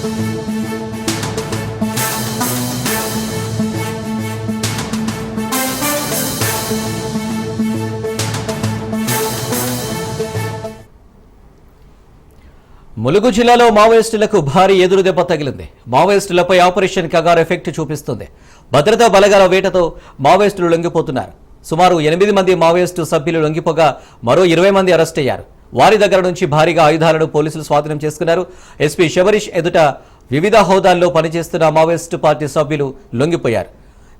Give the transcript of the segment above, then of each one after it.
ములుగు జిల్లాలో మావోయిస్టులకు భారీ ఎదురుదెబ్బ తగిలింది. మావోయిస్టులపై ఆపరేషన్ కగార్ ఎఫెక్ట్ చూపిస్తుంది. భద్రతా బలగాల వేటతో మావోయిస్టులు లొంగిపోతున్నారు. సుమారు ఎనిమిది మంది మావోయిస్టు సభ్యులు లొంగిపోగా మరో ఇరవై మంది అరెస్ట్ అయ్యారు. వారి దగ్గర నుంచి భారీగా ఆయుధాలను పోలీసులు స్వాధీనం చేసుకున్నారు. ఎస్పీ శబరీష్ ఎదుట వివిధ హోదాల్లో పనిచేస్తున్న మావోయిస్టు పార్టీ సభ్యులు లొంగిపోయారు.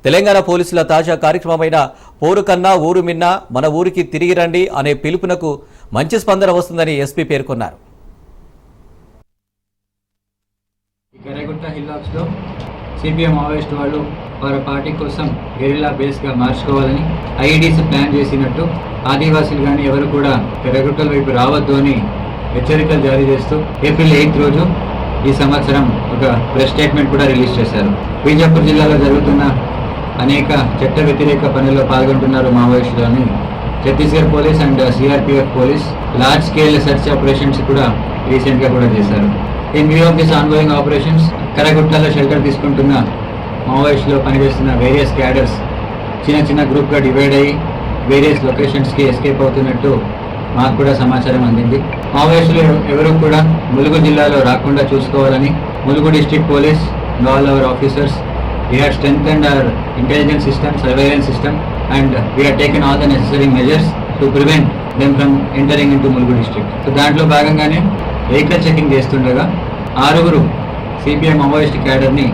తెలంగాణ పోలీసుల తాజా కార్యక్రమమైన పోరు కన్నా ఊరు మిన్న మన ఊరికి తిరిగి రండి అనే పిలుపునకు మంచి స్పందన వస్తుందని ఎస్పీ పేర్కొన్నారు. సిపిఎం మావోయిస్ట్ వాళ్ళు వారి పార్టీ కోసం గెరిల్లా బేస్గా మార్చుకోవాలని ఐఈడీస్ ప్లాన్ చేసినట్టు ఆదివాసీలు కానీ ఎవరు కూడా తెరగుట్టల వైపు రావద్దు అని హెచ్చరికలు జారీ చేస్తూ ఏప్రిల్ ఎయిత్ రోజు ఈ సంవత్సరం ఒక ప్రెస్ స్టేట్మెంట్ కూడా రిలీజ్ చేశారు. బీజాపూర్ జిల్లాలో జరుగుతున్న అనేక చట్ట వ్యతిరేక పనుల్లో పాల్గొంటున్నారు మావోయిస్టులు అని Chhattisgarh police and CRPF police. Large scale search operations కూడా రీసెంట్గా కూడా చేశారు. In view of this ongoing operations కరగుట్టలో shelter తీసుకుంటున్న మావోయిస్టులో పనిచేస్తున్న వేరియస్ క్యాడర్స్ చిన్న చిన్న గ్రూప్గా డివైడ్ అయ్యి వేరియస్ లొకేషన్స్కి ఎస్కేప్ అవుతున్నట్టు మాకు కూడా సమాచారం అందింది. మావోయిస్టులు ఎవరు కూడా ములుగు జిల్లాలో రాకుండా చూసుకోవాలని Mulugu district police all our officers we have and our intelligence system, surveillance system and we taken all the necessary measures to prevent them from entering into Mulugu district so దాంట్లో భాగంగానే వెహికల్ చెకింగ్ చేస్తుండగా ఆరుగురు CPI Maoist క్యాడర్ని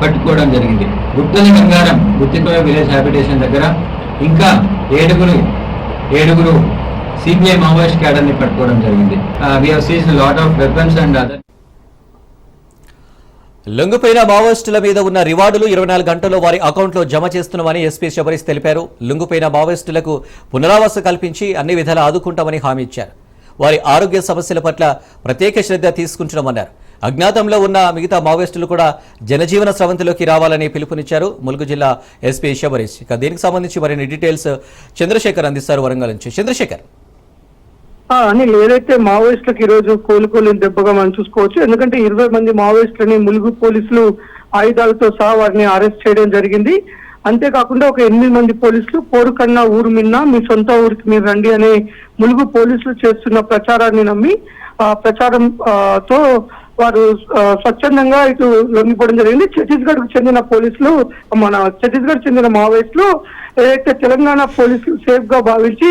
పట్టుకోవడం జరిగింది. గుప్తల బంగారం Guttikoya village habitation దగ్గర ఇంకా ఏడుగురు ఏడుగురు సిపిఐ మావోయిస్ట్ క్యాడర్ని పట్టుకోవడం జరిగింది. We have lot of weapons and other లొంగిపోయిన మావోయిస్టుల మీద ఉన్న రివార్డులు ఇరవై నాలుగు గంటల్లో వారి అకౌంట్లో జమ చేస్తున్నామని ఎస్పీ శబరీష్ తెలిపారు. లొంగిపోయిన మావోయిస్టులకు పునరావాస కల్పించి అన్ని విధాలా ఆదుకుంటామని హామీ ఇచ్చారు. వారి ఆరోగ్య సమస్యల పట్ల ప్రత్యేక శ్రద్ధ తీసుకుంటున్నామన్నారు. అజ్ఞాతంలో ఉన్న మిగతా మావోయిస్టులు కూడా జనజీవన స్రవంతిలోకి రావాలని పిలుపునిచ్చారు. ములుగు జిల్లా ఎస్పీ శబరీష్. ఇక దీనికి సంబంధించి మరిన్ని డీటెయిల్స్ చంద్రశేఖర్ అందిస్తారు వరంగల్ నుంచి. చంద్రశేఖర్. అనిల్ ఏదైతే మావోయిస్టులకు ఈ రోజు కోలుకోలేని దెబ్బగా మనం చూసుకోవచ్చు ఎందుకంటే ఇరవై మంది మావోయిస్టులని ములుగు పోలీసులు ఆయుధాలతో సహా వారిని అరెస్ట్ చేయడం జరిగింది. అంతేకాకుండా ఒక ఎనిమిది మంది పోలీసులు పోరు కన్నా ఊరు మిన్నా మీ సొంత ఊరికి మీరు రండి అనే ములుగు పోలీసులు చేస్తున్న ప్రచారాన్ని నమ్మి ఆ ప్రచారం తో వారు స్వచ్ఛందంగా ఇటు లొంగిపోవడం జరిగింది. ఛత్తీస్గఢ్కు చెందిన పోలీసులు మన ఛత్తీస్గఢ్ చెందిన మావోయిస్టులు ఏదైతే తెలంగాణ పోలీసులు సేఫ్గా భావించి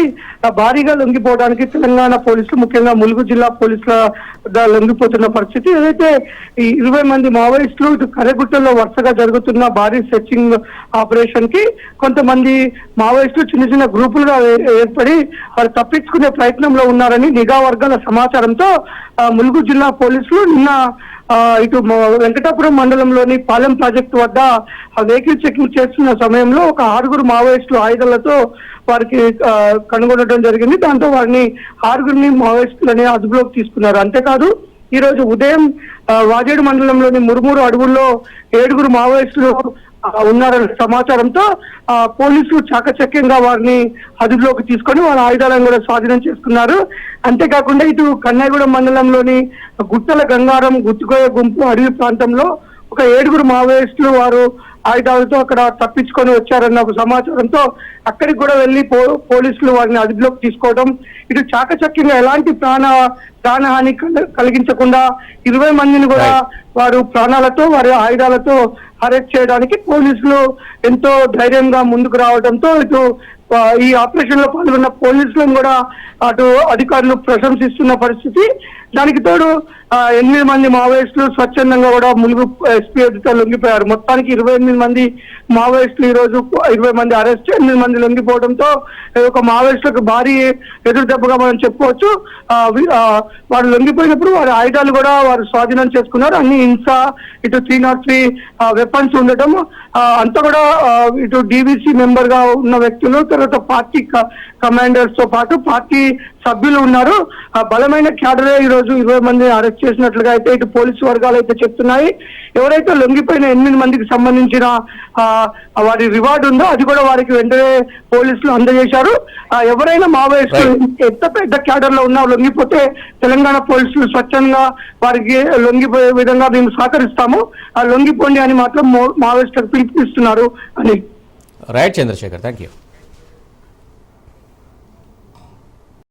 భారీగా లొంగిపోవడానికి తెలంగాణ పోలీసులు ముఖ్యంగా ములుగు జిల్లా పోలీసుల లొంగిపోతున్న పరిస్థితి. ఏదైతే ఈ ఇరవై మంది మావోయిస్టులు ఇటు కరెగుట్టలో వరుసగా జరుగుతున్న భారీ సెర్చింగ్ ఆపరేషన్కి కొంతమంది మావోయిస్టులు చిన్న చిన్న గ్రూపులుగా ఏర్పడి వారు తప్పించుకునే ప్రయత్నంలో ఉన్నారని నిఘా వర్గాల సమాచారంతో ములుగు జిల్లా పోలీసులు నిన్న ఇటు వెంకటాపురం మండలంలోని పాలెం ప్రాజెక్టు వద్ద ఆ వెహికల్ చెకింగ్ చేస్తున్న సమయంలో ఒక ఆరుగురు మావోయిస్టులు ఆయుధాలతో వారికి కనుగొనడం జరిగింది. దాంతో వారిని ఆరుగురిని మావోయిస్టులని అదుపులోకి తీసుకున్నారు. అంతేకాదు ఈ రోజు ఉదయం వాజేడు మండలంలోని మురుమూరు అడవుల్లో ఏడుగురు మావోయిస్టులు ఉన్నారన్న సమాచారంతో ఆ, పోలీసులు చాకచక్యంగా వారిని అదుపులోకి తీసుకొని వాళ్ళ ఆయుధాలను కూడా స్వాధీనం చేసుకున్నారు. అంతేకాకుండా ఇటు కన్నైగూడెం మండలంలోని గుట్టల గంగారం గుత్తుకోయ గుంపు అడవి ప్రాంతంలో ఒక ఏడుగురు మావోయిస్టులు వారు ఆయుధాలతో అక్కడ తప్పించుకొని వచ్చారన్న ఒక సమాచారంతో అక్కడికి కూడా వెళ్ళి పో పోలీసులు వారిని అదుపులోకి తీసుకోవడం ఇటు చాకచక్యంగా ఎలాంటి ప్రాణ ప్రాణహాని కల- కలిగించకుండా ఇరవై మందిని కూడా వారు ప్రాణాలతో వారి ఆయుధాలతో అరెస్ట్ చేయడానికి పోలీసులు ఎంతో ధైర్యంగా ముందుకు రావడంతో ఇటు ఈ ఆపరేషన్లో పాల్గొన్న పోలీసులను కూడా అటు అధికారులు ప్రశంసిస్తున్న పరిస్థితి. దానికి తోడు ఎనిమిది మంది మావోయిస్టులు స్వచ్ఛందంగా కూడా ములుగు ఎస్పీ అధికారులు లొంగిపోయారు. మొత్తానికి ఇరవై ఎనిమిది మంది మావోయిస్టులు ఈ రోజు ఇరవై మంది అరెస్ట్ ఎనిమిది మంది లొంగిపోవడంతో ఒక మావోయిస్టులకు భారీ ఎదురు దెబ్బగా మనం చెప్పుకోవచ్చు. వారు లొంగిపోయినప్పుడు వారి ఆయుధాలు కూడా వారు స్వాధీనం చేసుకున్నారు. అన్ని హింస ఇటు త్రీ నాట్ త్రీ వెపన్స్ ఉండటం అంతా కూడా ఇటు డీబీసీ మెంబర్గా ఉన్న వ్యక్తులు తర్వాత పార్టీ కమాండర్స్తో పాటు పార్టీ సభ్యులు ఉన్నారు. ఆ బలమైన క్యాడరే ఈ రోజు ఇరవై మంది అరెస్ట్ చేసినట్లుగా అయితే ఇటు పోలీసు వర్గాలు అయితే చెప్తున్నాయి. ఎవరైతే లొంగిపోయిన ఎనిమిది మందికి సంబంధించిన ఆ, వారి రివార్డు ఉందో అది కూడా వారికి వెంటనే పోలీసులు అందజేశారు. ఎవరైనా మావోయిస్టులు ఎంత పెద్ద క్యాడర్లో ఉన్నా లొంగిపోతే తెలంగాణ పోలీసులు స్వచ్ఛంగా వారికి లొంగిపోయే విధంగా మేము సహకరిస్తాము. ఆ లొంగిపోండి అని మాత్రం మావోయిస్టులకు పిలుపునిస్తున్నారు అని రైట్ చంద్రశేఖర్. Thank you